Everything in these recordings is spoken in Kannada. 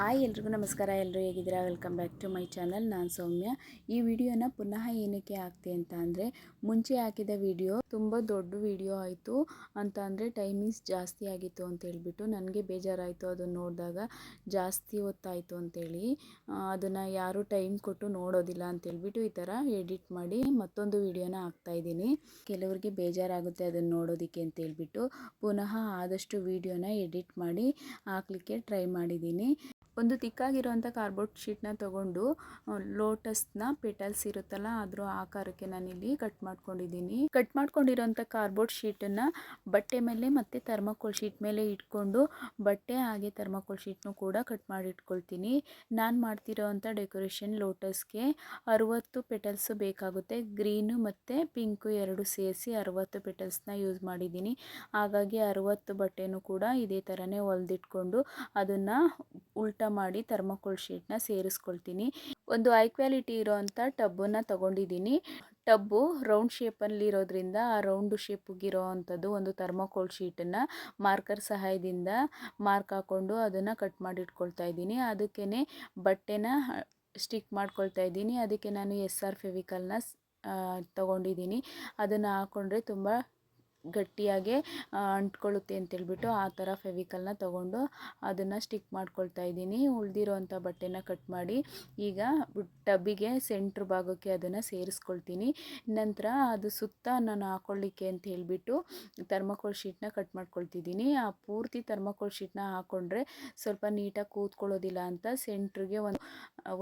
ಹಾಯ್ ಎಲ್ರಿಗೂ ನಮಸ್ಕಾರ. ಎಲ್ಲರೂ ಹೇಗಿದ್ದೀರಾ? Welcome back to my channel ನಾನು ಸೌಮ್ಯ. ಈ ವಿಡಿಯೋನ ಪುನಃ ಏನಕ್ಕೆ ಹಾಕ್ತೆ ಅಂತ ಅಂದರೆ, ಮುಂಚೆ ಹಾಕಿದ ವಿಡಿಯೋ ತುಂಬ ದೊಡ್ಡ ವಿಡಿಯೋ ಆಯಿತು. ಅಂತ ಅಂದರೆ ಟೈಮಿಂಗ್ಸ್ ಜಾಸ್ತಿ ಆಗಿತ್ತು ಅಂತ ಹೇಳ್ಬಿಟ್ಟು ನನಗೆ ಬೇಜಾರಾಯಿತು ಅದನ್ನು ನೋಡಿದಾಗ. ಜಾಸ್ತಿ ಹೊತ್ತಾಯಿತು ಅಂತೇಳಿ. ಅದನ್ನು ಯಾರೂ ಟೈಮ್ ಕೊಟ್ಟು ನೋಡೋದಿಲ್ಲ ಅಂತೇಳ್ಬಿಟ್ಟು ಈ ಥರ ಎಡಿಟ್ ಮಾಡಿ ಮತ್ತೊಂದು ವಿಡಿಯೋನ ಹಾಕ್ತಾಯಿದ್ದೀನಿ ಕೆಲವರಿಗೆ ಬೇಜಾರಾಗುತ್ತೆ ಅದನ್ನು ನೋಡೋದಕ್ಕೆ ಅಂತ ಹೇಳ್ಬಿಟ್ಟು ಪುನಃ ಆದಷ್ಟು ವಿಡಿಯೋನ ಎಡಿಟ್ ಮಾಡಿ ಹಾಕ್ಲಿಕ್ಕೆ ಟ್ರೈ ಮಾಡಿದ್ದೀನಿ. ಒಂದು ತಿಕ್ಕಾಗಿರುವಂಥ ಕಾರ್ಬೋರ್ಡ್ ಶೀಟ್ನ ತೊಗೊಂಡು ಲೋಟಸ್ನ ಪೆಟಲ್ಸ್ ಇರುತ್ತಲ್ಲ, ಅದರ ಆಕಾರಕ್ಕೆ ನಾನಿಲ್ಲಿ ಕಟ್ ಮಾಡ್ಕೊಂಡಿದ್ದೀನಿ. ಕಟ್ ಮಾಡ್ಕೊಂಡಿರೋಂಥ ಕಾರ್ಬೋರ್ಡ್ ಶೀಟನ್ನು ಬಟ್ಟೆ ಮೇಲೆ ಮತ್ತು ಥರ್ಮಕೋಲ್ ಶೀಟ್ ಮೇಲೆ ಇಟ್ಕೊಂಡು, ಬಟ್ಟೆ ಹಾಗೆ ಥರ್ಮಕೋಲ್ ಶೀಟ್ನು ಕೂಡ ಕಟ್ ಮಾಡಿ ಇಟ್ಕೊಳ್ತೀನಿ ನಾನು ಮಾಡ್ತಿರೋವಂಥ ಡೆಕೋರೇಷನ್ ಲೋಟಸ್ಗೆ ಅರುವತ್ತು ಪೆಟಲ್ಸು ಬೇಕಾಗುತ್ತೆ. ಗ್ರೀನು ಮತ್ತು ಪಿಂಕು ಎರಡು ಸೇರಿಸಿ ಅರುವತ್ತು ಪೆಟಲ್ಸ್ನ ಯೂಸ್ ಮಾಡಿದ್ದೀನಿ. ಹಾಗಾಗಿ ಅರುವತ್ತು ಬಟ್ಟೆನೂ ಕೂಡ ಇದೇ ಥರನೇ ಹೊಲ್ದಿಟ್ಕೊಂಡು, ಅದನ್ನು ಉಲ್ಟಾ ಮಾಡಿ ಥರ್ಮಕೋಲ್ ಶೀಟ್ನ ಸೇರಿಸ್ಕೊಳ್ತೀನಿ. ಒಂದು ಹೈ ಕ್ವಾಲಿಟಿ ಇರೋವಂಥ ಟಬ್ಬನ್ನು ತಗೊಂಡಿದ್ದೀನಿ. ಟಬ್ಬು ರೌಂಡ್ ಶೇಪಲ್ಲಿ ಇರೋದ್ರಿಂದ ಆ ರೌಂಡ್ ಶೇಪಿಗಿರೋ ಅಂಥದ್ದು ಒಂದು ಥರ್ಮೋಕೋಲ್ ಶೀಟನ್ನು ಮಾರ್ಕರ್ ಸಹಾಯದಿಂದ ಮಾರ್ಕ್ ಹಾಕ್ಕೊಂಡು ಅದನ್ನು ಕಟ್ ಮಾಡಿಟ್ಕೊಳ್ತಾ ಇದ್ದೀನಿ. ಅದಕ್ಕೇ ಬಟ್ಟೆನ ಸ್ಟಿಕ್ ಮಾಡ್ಕೊಳ್ತಾ ಇದ್ದೀನಿ. ಅದಕ್ಕೆ ನಾನು ಎಸ್ ಆರ್ ಫೆವಿಕಲ್ನ ತಗೊಂಡಿದ್ದೀನಿ. ಅದನ್ನು ಹಾಕ್ಕೊಂಡ್ರೆ ತುಂಬ ಗಟ್ಟಿಯಾಗೆ ಅಂಟ್ಕೊಳ್ಳುತ್ತೆ ಅಂತೇಳ್ಬಿಟ್ಟು ಆ ಥರ ಫೆವಿಕಲ್ನ ತೊಗೊಂಡು ಅದನ್ನು ಸ್ಟಿಕ್ ಮಾಡ್ಕೊಳ್ತಾ ಇದ್ದೀನಿ. ಉಳಿದಿರೋವಂಥ ಬಟ್ಟೆನ ಕಟ್ ಮಾಡಿ ಈಗ ಟಬ್ಬಿಗೆ ಸೆಂಟ್ರ್ ಭಾಗಕ್ಕೆ ಅದನ್ನು ಸೇರಿಸ್ಕೊಳ್ತೀನಿ. ನಂತರ ಅದು ಸುತ್ತ ನಾನು ಹಾಕೊಳ್ಳಿಕ್ಕೆ ಅಂತ ಹೇಳಿಬಿಟ್ಟು ಥರ್ಮಕೋಲ್ ಶೀಟ್ನ ಕಟ್ ಮಾಡ್ಕೊಳ್ತಿದ್ದೀನಿ. ಆ ಪೂರ್ತಿ ಥರ್ಮಕೋಲ್ ಶೀಟ್ನ ಹಾಕ್ಕೊಂಡ್ರೆ ಸ್ವಲ್ಪ ನೀಟಾಗಿ ಕೂತ್ಕೊಳ್ಳೋದಿಲ್ಲ ಅಂತ ಸೆಂಟ್ರಿಗೆ ಒಂದು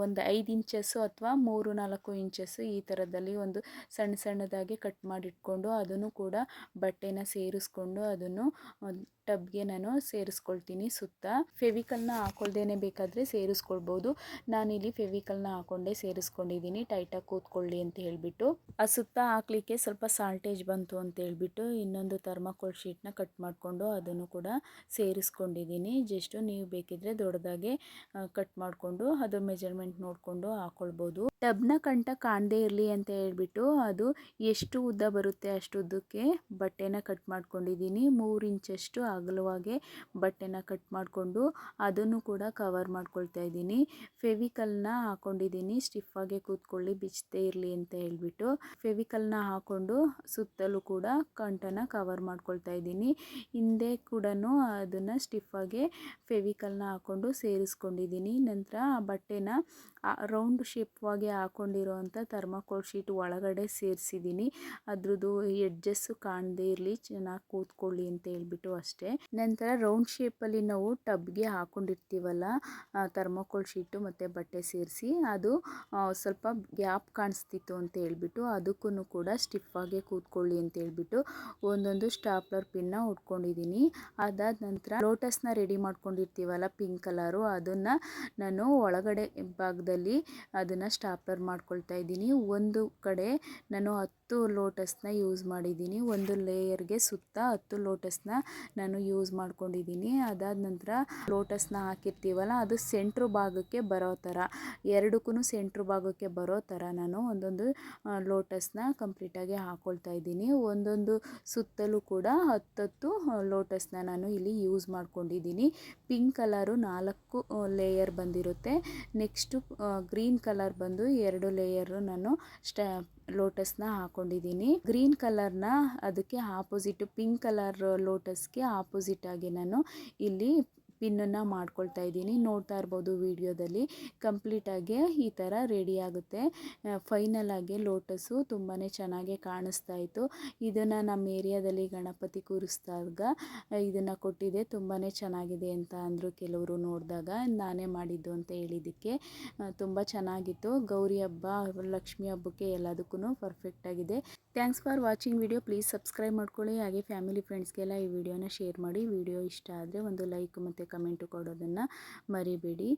ಒಂದು ಐದು ಇಂಚಸ್ಸು ಅಥವಾ ಮೂರು ನಾಲ್ಕು ಇಂಚಸ್ಸು ಈ ಥರದಲ್ಲಿ ಒಂದು ಸಣ್ಣ ಸಣ್ಣದಾಗಿ ಕಟ್ ಮಾಡಿಟ್ಕೊಂಡು ಅದನ್ನು ಕೂಡ ಬಟ್ಟೆನ ಸೇರಿಸ್ಕೊಂಡು ಅದನ್ನು ಟಬ್ಗೆ ನಾನು ಸೇರಿಸ್ಕೊಳ್ತೀನಿ ಸುತ್ತ. ಫೆವಿಕಲ್ನ ಹಾಕೊಳ್ದೇನೆ ಬೇಕಾದರೆ ಸೇರಿಸ್ಕೊಳ್ಬೋದು. ನಾನಿಲ್ಲಿ ಫೆವಿಕಲ್ನ ಹಾಕೊಂಡೇ ಸೇರಿಸ್ಕೊಂಡಿದ್ದೀನಿ. ಟೈಟಾಗಿ ಕೂತ್ಕೊಳ್ಳಿ ಅಂತ ಹೇಳಿಬಿಟ್ಟು. ಆ ಸುತ್ತ ಹಾಕ್ಲಿಕ್ಕೆ ಸ್ವಲ್ಪ ಸಾಲ್ಟೇಜ್ ಬಂತು ಅಂತ ಹೇಳಿಬಿಟ್ಟು ಇನ್ನೊಂದು ಥರ್ಮಾಕೋಲ್ ಶೀಟ್ನ ಕಟ್ ಮಾಡಿಕೊಂಡು ಅದನ್ನು ಕೂಡ ಸೇರಿಸ್ಕೊಂಡಿದ್ದೀನಿ. ಜಸ್ಟು ನೀವು ಬೇಕಿದ್ರೆ ದೊಡ್ಡದಾಗೆ ಕಟ್ ಮಾಡಿಕೊಂಡು ಅದು ಮೆಜರ್ಮೆಂಟ್ ನೋಡಿಕೊಂಡು ಹಾಕ್ಕೊಳ್ಬೋದು ಟಬ್ನ ಕಂಟ ಕಾಣದೇ ಇರಲಿ ಅಂತ ಹೇಳ್ಬಿಟ್ಟು ಅದು ಎಷ್ಟು ಉದ್ದ ಬರುತ್ತೆ ಅಷ್ಟು ಉದ್ದಕ್ಕೆ ಬಟ್ಟೆನ ಕಟ್ ಮಾಡ್ಕೊಂಡಿದ್ದೀನಿ. ಮೂರು ಇಂಚಷ್ಟು ಅಗಲವಾಗೆ ಬಟ್ಟೆನ ಕಟ್ ಮಾಡಿಕೊಂಡು ಅದನ್ನು ಕೂಡ ಕವರ್ ಮಾಡ್ಕೊಳ್ತಾ ಇದ್ದೀನಿ. ಫೆವಿಕಲ್ನ ಹಾಕೊಂಡಿದ್ದೀನಿ. ಸ್ಟಿಫಾಗೆ ಕೂತ್ಕೊಳ್ಳಿ ಬಿಚ್ಚದೇ ಇರಲಿ ಅಂತ ಹೇಳ್ಬಿಟ್ಟು ಫೆವಿಕಲ್ನ ಹಾಕೊಂಡು ಸುತ್ತಲೂ ಕೂಡ ಕಂಠನ ಕವರ್ ಮಾಡ್ಕೊಳ್ತಾ ಇದ್ದೀನಿ. ಹಿಂದೆ ಕೂಡ ಅದನ್ನು ಸ್ಟಿಫಾಗೆ ಫೆವಿಕಲ್ನ ಹಾಕೊಂಡು ಸೇರಿಸ್ಕೊಂಡಿದ್ದೀನಿ. ನಂತರ ಆ ಬಟ್ಟೆನ ರೌಂಡ್ ಶೇಪ್ವಾಗಿ ಹಾಕೊಂಡಿರೋವಂಥ ಥರ್ಮಾಕೋಲ್ ಶೀಟ್ ಒಳಗಡೆ ಸೇರಿಸಿದ್ದೀನಿ. ಅದ್ರದ್ದು ಎಡ್ಜಸ್ಸು ಕಾಣದೇ ಇರಲಿ, ಚೆನ್ನಾಗಿ ಕೂತ್ಕೊಳ್ಳಿ ಅಂತ ಹೇಳ್ಬಿಟ್ಟು ಅಷ್ಟೇ. ನಂತರ ರೌಂಡ್ ಶೇಪಲ್ಲಿ ನಾವು ಟಬ್ಗೆ ಹಾಕೊಂಡಿರ್ತೀವಲ್ಲ ಥರ್ಮಾಕೋಲ್ ಶೀಟು ಮತ್ತು ಬಟ್ಟೆ ಸೇರಿಸಿ, ಅದು ಸ್ವಲ್ಪ ಗ್ಯಾಪ್ ಕಾಣಿಸ್ತಿತ್ತು ಅಂತ ಹೇಳ್ಬಿಟ್ಟು ಅದಕ್ಕೂ ಕೂಡ ಸ್ಟಿಫಾಗೆ ಕೂತ್ಕೊಳ್ಳಿ ಅಂತ ಹೇಳ್ಬಿಟ್ಟು ಒಂದೊಂದು ಸ್ಟಾಪ್ಲರ್ ಪಿನ್ನ ಉಟ್ಕೊಂಡಿದ್ದೀನಿ. ಅದಾದ ನಂತರ ಲೋಟಸ್ನ ರೆಡಿ ಮಾಡ್ಕೊಂಡಿರ್ತೀವಲ್ಲ ಪಿಂಕ್ ಕಲರು ಅದನ್ನು ನಾನು ಒಳಗಡೆ ಭಾಗದಲ್ಲಿ ಅದನ್ನು ಸ್ಟಾಪ್ಲರ್ ಮಾಡ್ಕೊಳ್ತಾ ಇದ್ದೀನಿ. ಒಂದು ಕಡೆ ನಾನು ಹತ್ತು ಲೋಟಸ್ನ ಯೂಸ್ ಮಾಡಿದ್ದೀನಿ. ಒಂದು ಲೇಯರ್ಗೆ ಸುತ್ತ ಹತ್ತು ಲೋಟಸ್ನ ನಾನು ಯೂಸ್ ಮಾಡ್ಕೊಂಡಿದ್ದೀನಿ. ಅದಾದ ನಂತರ ಲೋಟಸ್ನ ಹಾಕಿರ್ತೀವಲ್ಲ, ಅದು ಸೆಂಟ್ರ್ ಭಾಗಕ್ಕೆ ಬರೋ ಥರ ಎರಡಕ್ಕೂ ಸೆಂಟ್ರ್ ಭಾಗಕ್ಕೆ ಬರೋ ಥರ ನಾನು ಒಂದೊಂದು ಲೋಟಸ್ನ ಕಂಪ್ಲೀಟಾಗಿ ಹಾಕ್ಕೊಳ್ತಾ ಇದ್ದೀನಿ. ಒಂದೊಂದು ಸುತ್ತಲೂ ಕೂಡ ಹತ್ತತ್ತು ಲೋಟಸ್ನ ನಾನು ಇಲ್ಲಿ ಯೂಸ್ ಮಾಡ್ಕೊಂಡಿದ್ದೀನಿ. ಪಿಂಕ್ ಕಲರು ನಾಲ್ಕು ಲೇಯರ್ ಬಂದಿರುತ್ತೆ. ನೆಕ್ಸ್ಟು ಗ್ರೀನ್ ಕಲರ್ ಬಂದು ಎರಡು ಲೇಯರು ನಾನು ಸ್ಟ ಲೋಟಸ್ನ ಹಾಕೊಂಡಿದ್ದೀನಿ. ಗ್ರೀನ್ ಕಲರ್ನ ಅದಕ್ಕೆ ಆಪೋಸಿಟ್ ಪಿಂಕ್ ಕಲರ್ ಲೋಟಸ್ಗೆ ಆಪೋಸಿಟ್ ಆಗಿ ನಾನು ಇಲ್ಲಿ ಪಿನ್ನನ್ನು ಮಾಡ್ಕೊಳ್ತಾ ಇದ್ದೀನಿ. ನೋಡ್ತಾ ಇರ್ಬೋದು ವಿಡಿಯೋದಲ್ಲಿ. ಕಂಪ್ಲೀಟಾಗಿ ಈ ಥರ ರೆಡಿ ಆಗುತ್ತೆ. ಫೈನಲ್ ಆಗಿ ಲೋಟಸು ತುಂಬಾ ಚೆನ್ನಾಗಿ ಕಾಣಿಸ್ತಾ ಇತ್ತು. ಇದನ್ನು ನಮ್ಮ ಏರಿಯಾದಲ್ಲಿ ಗಣಪತಿ ಕೂರಿಸಿದಾಗ, ಇದನ್ನು ಕೊಟ್ಟಿದೆ. ತುಂಬಾ ಚೆನ್ನಾಗಿದೆ ಅಂತ ಅಂದರು ಕೆಲವರು ನೋಡಿದಾಗ. ನಾನೇ ಮಾಡಿದ್ದು ಅಂತ ಹೇಳಿದ್ದಕ್ಕೆ ತುಂಬ ಚೆನ್ನಾಗಿತ್ತು. ಗೌರಿ ಹಬ್ಬ, ಲಕ್ಷ್ಮಿ ಹಬ್ಬಕ್ಕೆ ಎಲ್ಲದಕ್ಕೂ ಪರ್ಫೆಕ್ಟಾಗಿದೆ thanks for watching video please subscribe ಮಾಡ್ಕೊಳ್ಳಿ. ಹಾಗೆ ಫ್ಯಾಮಿಲಿ ಫ್ರೆಂಡ್ಸ್ಗೆಲ್ಲ ಈ ವಿಡಿಯೋನ ಶೇರ್ ಮಾಡಿ. ವಿಡಿಯೋ ಇಷ್ಟ ಆದರೆ ಒಂದು ಲೈಕ್ ಮತ್ತು ಕಮೆಂಟು ಕೊಡೋದನ್ನು ಮರಿಬೇಡಿ.